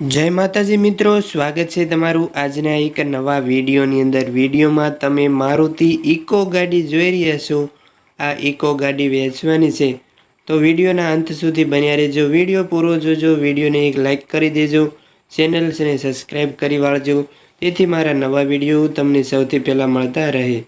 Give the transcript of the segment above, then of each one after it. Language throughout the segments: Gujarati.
જય માતાજી મિત્રો, સ્વાગત છે તમારું આજના એક નવા વિડીયોની અંદર. વિડીયોમાં તમે મારુતિ ઇકો ગાડી જોઈ રહ્યા છો. આ ઇકો ગાડી વેચવાની છે. તો વિડીયોના અંત સુધી બન્યા રહેજો. વીડિયો પૂરો જોજો. વિડીયોને એક લાઇક કરી દેજો. ચેનલ્સને સબસ્ક્રાઈબ કરી વાળજો. તેથી મારા નવા વીડિયો તમને સૌથી પહેલાં મળતા રહે.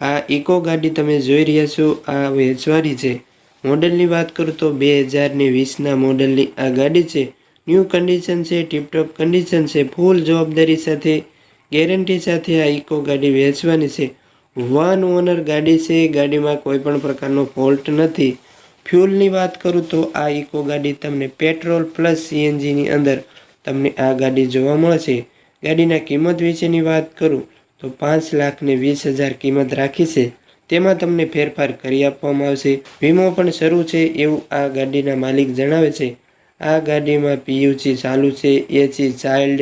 આ ઇકો ગાડી તમે જોઈ રહ્યા છો. આ વેચવાની છે. મોડલની વાત કરું તો બે હજારની વીસના મોડલની આ ગાડી છે. ન્યૂ કન્ડિશન છે, ટીપટોપ કન્ડિશન છે, ફૂલ જવાબદારી સાથે, ગેરંટી સાથે આ ઇકો ગાડી વેચવાની છે. વન ઓનર ગાડી છે ગાડીમાં કોઈ પણ પ્રકારનો ફોલ્ટ નથી. ફ્યુલની વાત કરું તો આ ઇકો ગાડી તમને પેટ્રોલ પ્લસ સીએનજીની અંદર તમને આ ગાડી જોવા મળશે. ગાડીના કિંમત વિશેની વાત કરું તો પાંચ લાખને વીસ હજાર કિંમત રાખી છે. તેમાં તમને ફેરફાર કરી આપવામાં આવશે. વીમો પણ શરૂ છે એવું આ ગાડીના માલિક જણાવે છે. આ ગાડીમાં પીયુસી ચાલુ છે, એસી ચાઇલ્ડ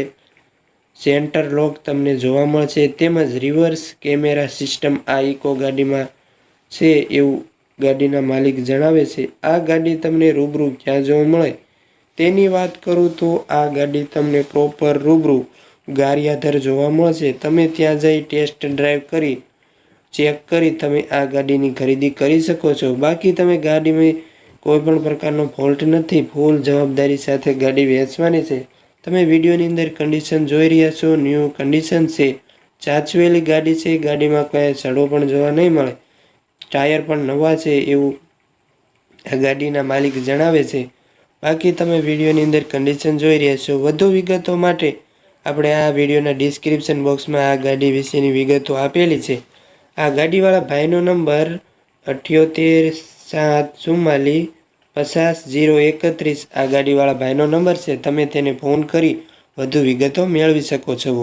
સેન્ટર લોક તમને જોવા મળશે, તેમજ રિવર્સ કેમેરા સિસ્ટમ આ ઇકો ગાડીમાં છે એવું ગાડીના માલિક જણાવે છે. આ ગાડી તમને રૂબરૂ ક્યાં જોવા મળે તેની વાત કરું તો આ ગાડી તમને પ્રોપર રૂબરૂ ગારિયાધર જોવા મળશે. તમે ત્યાં જઈ ટેસ્ટ ડ્રાઈવ કરી ચેક કરી તમે આ ગાડીની ખરીદી કરી શકો છો. બાકી તમે ગાડીમાં કોઈ પણ પ્રકારનો ફોલ્ટ નથી ફૂલ જવાબદારી સાથે ગાડી વેચવાની છે. તમે વિડીયોની અંદર કન્ડિશન જોઈ રહ્યા છો ન્યૂ કન્ડિશન છે. ચાચવેલી ગાડી છે, ગાડીમાં કયા સડો પણ જોવા નહીં મળે. ટાયર પણ નવા છે એવું આ ગાડીના માલિક જણાવે છે. બાકી તમે વિડીયોની અંદર કન્ડિશન જોઈ રહ્યા છો. વધુ વિગતો માટે આપણે આ વિડીયોના ડિસ્ક્રિપ્શન બોક્સમાં આ ગાડી વિશેની વિગતો આપેલી છે. આ ગાડીવાળા ભાઈનો નંબર અઠ્યોતેર સાત, ચુમ્માલીસ, પચાસ, જીરો, એકત્રીસ આ ગાડીવાળા ભાઈનો નંબર છે. તમે તેને ફોન કરી વધુ વિગતો મેળવી શકો છો.